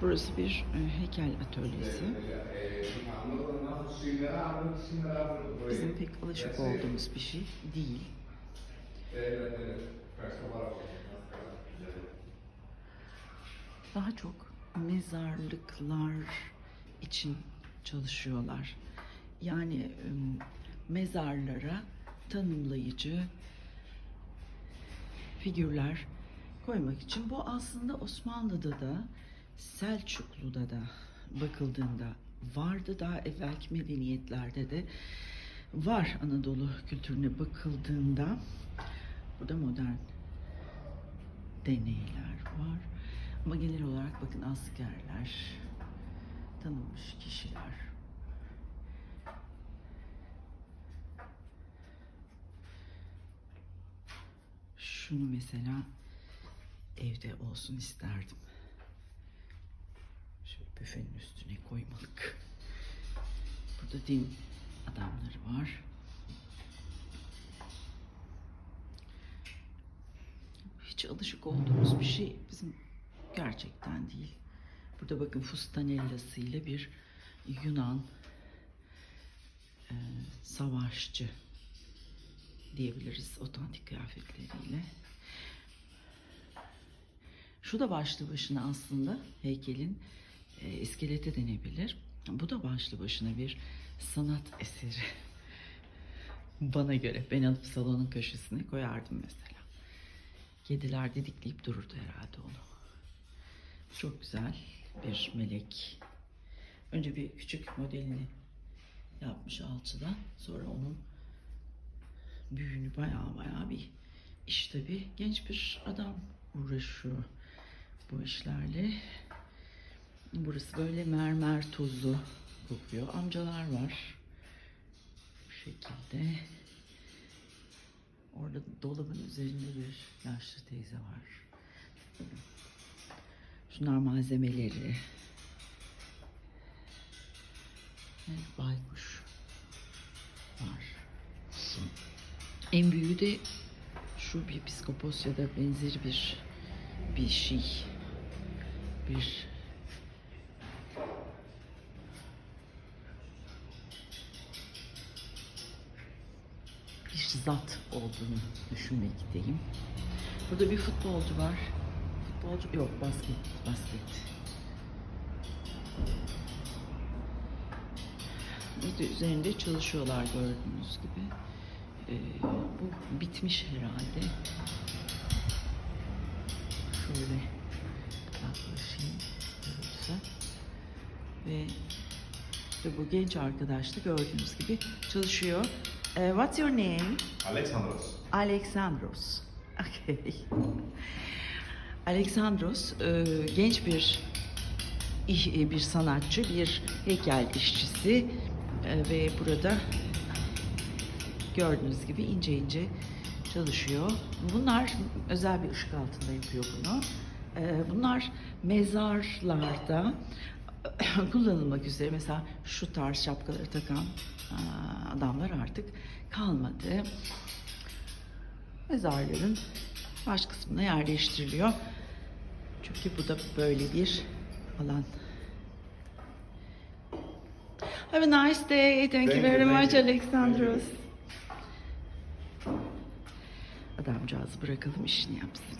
Burası bir e, heykel atölyesi. Bizim pek alışık olduğumuz bir şey değil. Daha çok mezarlıklar için çalışıyorlar. Yani mezarlara tanımlayıcı figürler koymak için. Bu aslında Osmanlı'da da Selçuklu'da da bakıldığında vardı. Daha evvelki medeniyetlerde de var Anadolu kültürüne bakıldığında. Burada modern deneyler var. Ama genel olarak bakın askerler, tanınmış kişiler. Şunu mesela evde olsun isterdim. Şöyle büfenin üstüne koymalık. Burada din adamları var. Hiç alışık olduğumuz bir şey bizim gerçekten değil. Burada bakın fustanellasıyla bir Yunan e, savaşçı diyebiliriz otantik kıyafetleriyle. Şu da başlı başına aslında heykelin e, iskeleti denebilir. Bu da başlı başına bir sanat eseri. Bana göre ben alıp salonun köşesine koyardım mesela. Kediler didikleyip dururdu herhalde onu. Çok güzel bir melek. Önce bir küçük modelini yapmış alçıdan. Sonra onun büyüğünü bayağı bayağı bir iş tabii. Genç bir adam uğraşıyor bu işlerle. Burası böyle mermer tozu kokuyor. Amcalar var. Bu şekilde. Orada dolabın üzerinde bir yaşlı teyze var. Şunlar malzemeleri. Evet, baykuş var. En büyüğü de şu bir psikopos ya da benzeri bir bir şey. Bir bir zat olduğunu düşünmekteyim. Burada bir futbolcu var. Futbolcu yok basket basket. Bir de üzerinde çalışıyorlar gördüğünüz gibi. Ee, bu bitmiş herhalde. Şöyle yaklaşayım görürse. Ve işte bu genç arkadaş da gördüğünüz gibi çalışıyor. Ee, what's your name? Alexandros. Alexandros. Okay. Alexandros e, genç bir iş- bir sanatçı, bir heykel işçisi E, ve burada gördüğünüz gibi ince ince çalışıyor. Bunlar özel bir ışık altında yapıyor bunu. E, Bunlar mezarlarda kullanılmak üzere mesela şu tarz şapkaları takan adamlar artık kalmadı mezarların baş kısmına yerleştiriliyor. Çünkü bu da böyle bir alan. Have a nice day. Thank, you Thank you, very much you. Alexandros. Adamcağızı bırakalım işini yapsın.